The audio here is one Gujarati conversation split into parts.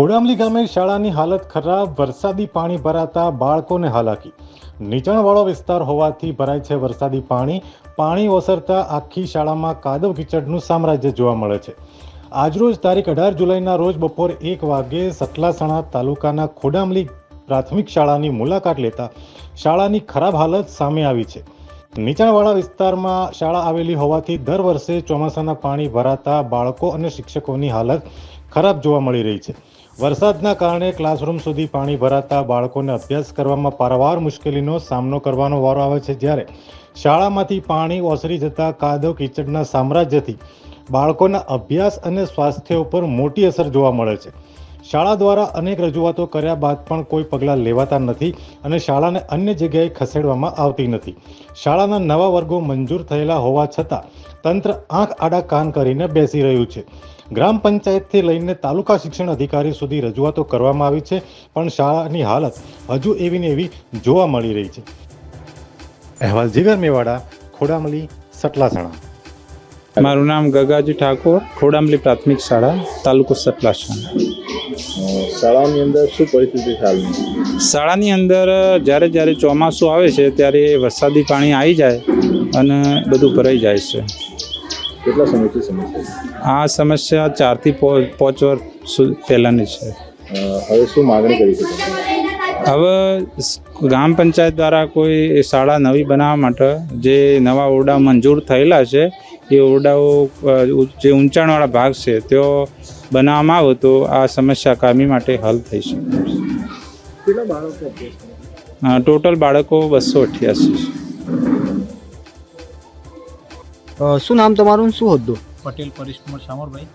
ખોડામલી ગામે શાળાની હાલત ખરાબ, વરસાદી પાણી ભરાતા બાળકોને હાલાકી. નીચાણવાળો વિસ્તાર હોવાથી ભરાય છે વરસાદી પાણી. પાણી ઓસરતા આખી શાળામાં કાદવ કીચડનું સામ્રાજ્ય જોવા મળે છે. આજરોજ તારીખ અઢાર જુલાઈના રોજ બપોર એક વાગે સતલાસણા તાલુકાના ખોડામલી પ્રાથમિક શાળાની મુલાકાત લેતા શાળાની ખરાબ હાલત સામે આવી છે. નીચાણવાળા વિસ્તારમાં શાળા આવેલી હોવાથી દર વર્ષે ચોમાસાના પાણી ભરાતા બાળકો અને શિક્ષકોની હાલત ખરાબ જોવા મળી રહી છે. વરસાદના કારણે ક્લાસરૂમ સુધી પાણી ભરાતા બાળકોને અભ્યાસ કરવામાં પારવાર મુશ્કેલીનો સામનો કરવાનો વારો આવે છે જ્યારે શાળામાંથી પાણી ઓસરી જતા કાદવ કીચડના સામ્રાજ્યથી બાળકોના અભ્યાસ અને સ્વાસ્થ્ય ઉપર મોટી અસર જોવા મળે છે. શાળા દ્વારા અનેક રજૂઆતો કર્યા બાદ પણ કોઈ પગલાં લેવાતા નથી અને શાળાને અન્ય જગ્યાએ ખસેડવામાં આવતી નથી. શાળાના નવા વર્ગો મંજૂર થયેલા હોવા છતાં તંત્ર આંખ આડા કાન કરીને બેસી રહ્યું છે. ગ્રામ પંચાયતથી લઈને તાલુકા શિક્ષણ અધિકારી સુધી રજૂઆતો કરવામાં આવી છે, પણ શાળાની હાલત હજુ એવી ને એવી જોવા મળી રહી છે. અહેવાલ જીગર મેવાડા, ખોડામલી, સટલાસણા. મારું નામ ગગાજી ઠાકોર, ખોડામલી પ્રાથમિક શાળા, તાલુકો સતલાસણ શાળાની અંદર શું પરિસ્થિતિ હાલની શાળાની અંદર જ્યારે જ્યારે ચોમાસું આવે છે ત્યારે વરસાદી પાણી આવી જાય અને બધું ભરાઈ જાય છે. કેટલા સમયથી સમસ્યા આ સમસ્યા ચારથી પાંચ વર્ષ પહેલાંની છે. હવે શું માગણી કરી તમે? હવે ગ્રામ પંચાયત દ્વારા કોઈ શાળા નવી બનાવવા માટે જે નવા ઓરડા મંજૂર થયેલા છે એ ઓરડાઓ જે ઊંચાણવાળા ભાગ છે તેઓ બનાવવામાં આવે તો આ સમસ્યા કામી માટે હલ થઈ શકે. ટોટલ બાળકો બસો અઠ્યાસી છે. શું નામ તમારું? શું હતું પટેલ પરેશ કુમાર શામરભાઈ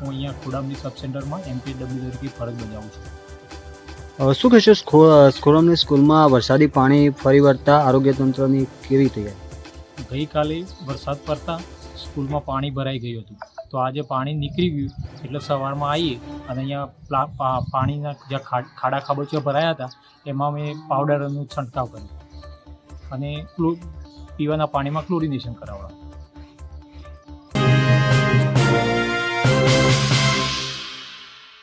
હું અહીંયા ખોડામની સબ સેન્ટરમાં એમપીડબ્લ્યુ તરીકે ફરજ બજાવું છું. શું કહેશો? સ્કોરમની સ્કૂલમાં વરસાદી પાણી ફરી વળતા આરોગ્ય તંત્રની કેવી તૈયારી? ગઈકાલે વરસાદ પડતા સ્કૂલમાં પાણી ભરાઈ ગયું હતું. તો આજે પાણી નીકળી ગયું એટલે સવારમાં આવીએ અને અહીંયા પાણીના જ્યાં ખાડ- ખાબોચિયા ભરાયા હતા, એમાં મેં પાવડરનો છંટકાવ કર્યો. અને પીવાના પાણીમાં ક્લોરિનેશન કરાવડા